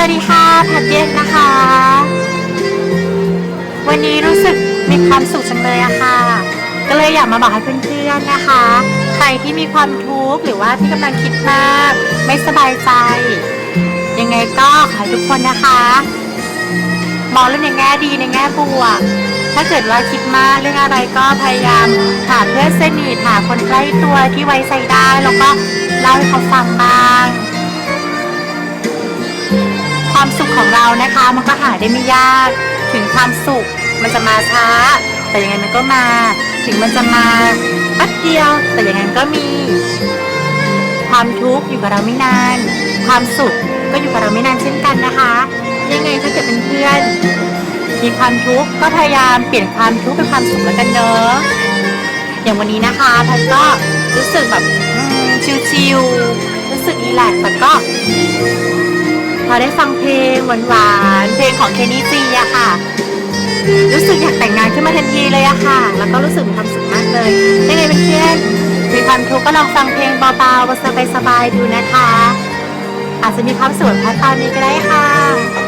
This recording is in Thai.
วัสดีค่ะแพทเย็นนะคะ วันนี้รู้สึกมีความสุขจังเลยอะค่ะ ก็เลยอยากมาบอกให้เพื่อนๆนะคะ ใครที่มีความทุกข์หรือว่าที่กำลังคิดมาก ไม่สบายใจ ยังไงก็ขอให้ทุกคนนะคะ มองเรื่องในแง่ดีในแง่บวกถ้าเกิดว่าคิดมากเรื่องอะไรก็พยายามหาเพื่อนสนิทหาคนใกล้ตัวที่ไว้ใจได้แล้วก็เล่าให้เขาฟังบ้าง ของเรานะคะ มันก็หาได้ไม่ยาก ถึงความสุขมันจะมาช้า แต่ยังไงมันก็มา ถึงมันจะมาแป๊บเดียว แต่ยังไงก็มี ความทุกข์อยู่กับเราไม่นาน ความสุขก็อยู่กับเราไม่นานเช่นกันนะคะ ยังไงถ้าเกิดเป็นเพื่อนมีความทุกข์ก็พยายามเปลี่ยนความทุกข์เป็นความสุขแล้วกันเนอะอย่างวันนี้นะคะแพทก็รู้สึกแบบชิลๆรู้สึกรีแลกแต่ก็ พอได้ฟังเพลงหวานๆเพลงของเคนี่ซีอะค่ะ รู้สึกอยากแต่งงานขึ้นมาทันทีเลยอะค่ะ แล้วก็รู้สึกมีความสุขมากเลยยังไงเป็นเพื่อนมีความทุกข์ก็ลองฟังเพลงเบาๆสบายๆดูนะคะ อาจจะมีความสุขพัดตอนนี้ก็ได้ค่ะ